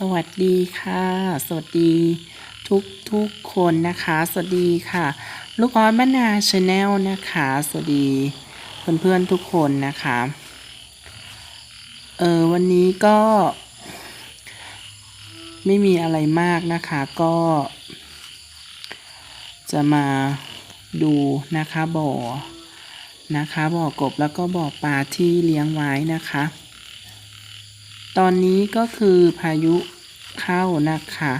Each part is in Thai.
สวัสดีค่ะ สวัสดีทุกทุกคนนะคะ สวัสดีค่ะ ลูกออสบ้านนาชาแนลนะคะ สวัสดีเพื่อนๆทุกคนนะคะ เออวันนี้ก็ ไม่มีอะไรมากนะคะก็ จะมาดูนะคะบ่อนะคะบ่อกบแล้วก็บ่อปลาที่เลี้ยงไว้นะคะ ตอนนี้ก็คือพายุเข้านะคะ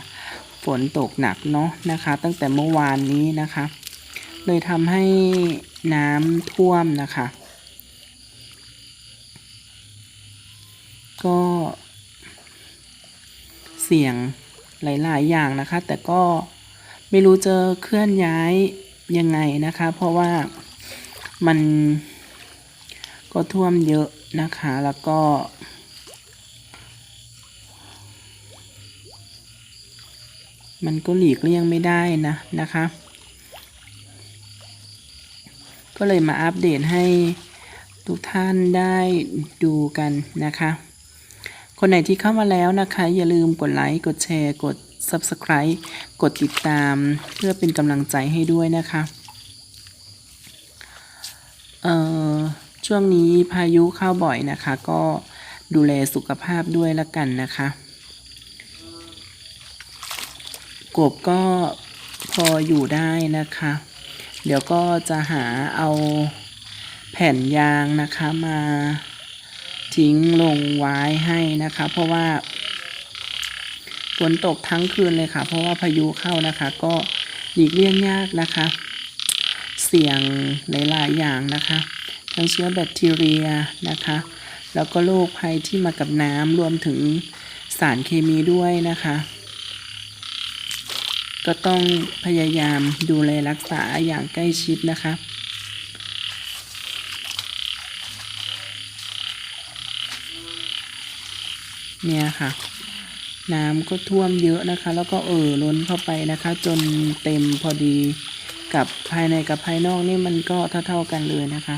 ฝนตกหนักเนาะนะคะ ตั้งแต่เมื่อวานนี้นะคะ เลยทำให้น้ำท่วมนะคะ ก็เสี่ยงหลาย ๆ อย่างนะคะ แต่ก็ไม่รู้จะเคลื่อนย้ายยังไงนะคะ เพราะว่ามันก็ท่วมเยอะนะคะ แล้วก็ มันก็หลีกเลี่ยงไม่ได้นะนะคะ ก็เลยมาอัปเดตให้ทุกท่านได้ดูกันนะคะ คนไหนที่เข้ามาแล้วนะคะ อย่าลืมกดไลค์ กดแชร์ กด Subscribe กดติดตามเพื่อเป็นกำลังใจให้ด้วยนะคะเอ่อช่วงนี้พายุเข้าบ่อยนะคะ ก็ดูแลสุขภาพด้วยละกันนะคะ กบก็พออยู่ได้นะคะ เดี๋ยวก็จะหาเอาแผ่นยางนะคะมาทิ้งลงไว้ให้นะคะ เพราะว่าฝนตกทั้งคืนเลยค่ะ เพราะว่าพายุเข้านะคะ ก็หลีกเลี่ยงยากนะคะ เสี่ยงหลายๆอย่างนะคะ ทั้งเชื้อแบคทีเรียนะคะ แล้วก็โรคภัยที่มากับน้ำรวมถึงสารเคมีด้วยนะคะ ก็ต้องพยายามดูแลรักษาอย่างใกล้ชิดนะคะเนี่ยค่ะ น้ำก็ท่วมเยอะนะคะ แล้วก็เอ่อล้นเข้าไปนะคะ จนเต็มพอดีกับภายในกับภายนอกนี่มันก็เท่าๆกันเลยนะคะ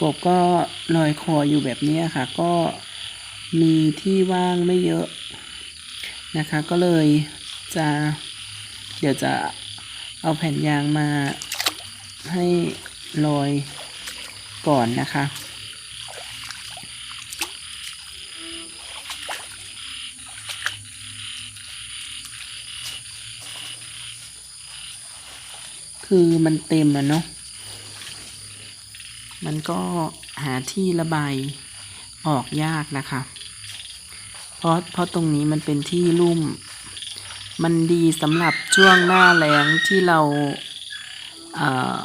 กบก็ลอยคออยู่แบบนี้ค่ะ ก็มีที่ว่างไม่เยอะนะคะ ก็เลย จะเดี๋ยวจะเอาแผ่นยางมาให้ลอยก่อนนะคะ คือมันเต็มแล้วเนาะมันก็หาที่ระบายออกยากนะคะ เพราะเพราะตรงนี้มันเป็นที่ลุ่ม มันดีสำหรับช่วงหน้าแล้งที่เราเอ่อ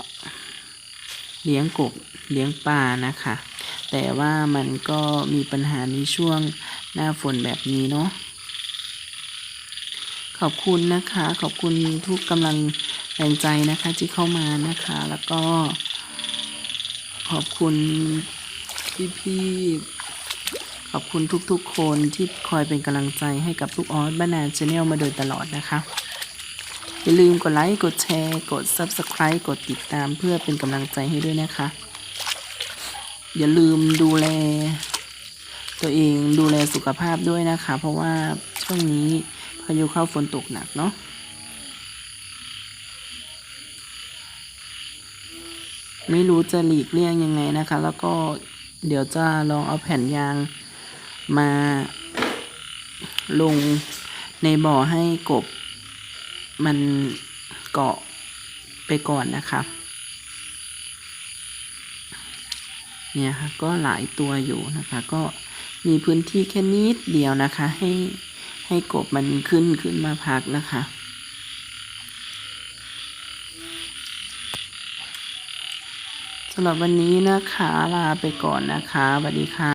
เลี้ยงกบเลี้ยงปลานะคะ แต่ว่ามันก็มีปัญหาในช่วงหน้าฝนแบบนี้เนาะขอบคุณนะคะ ขอบคุณทุกกำลังแรงใจนะคะที่เข้ามานะคะ แล้วก็ขอบคุณพี่ๆ อบคุณทุกๆ คนที่คอยเป็นกำลังใจให้กับลูกออสบ้านนาชาแนลมาโดยตลอดนะคะ อย่าลืมกดไลค์กดแชร์กด Subscribe กดติดตามเพื่อเป็นกำลังใจให้ด้วยนะคะ อย่าลืมดูแล ตัวเองดูแลสุขภาพด้วยนะคะ เพราะว่าช่วงนี้พายุเข้าฝนตกหนักเนาะไม่รู้จะหลีกเลี่ยงยังไงนะคะ แล้วก็เดี๋ยวจะลองเอาแผ่นยาง มาลงในบ่อให้กบ มันเกาะไปก่อนนะคะเนี่ยค่ะก็หลายตัวอยู่นะคะ ก็มีพื้นที่แค่นิดเดียวนะคะ ให้ให้กบมันขึ้นขึ้นมาพักนะคะสำหรับวันนี้นะคะ ลาไปก่อนนะคะสวัสดีค่ะ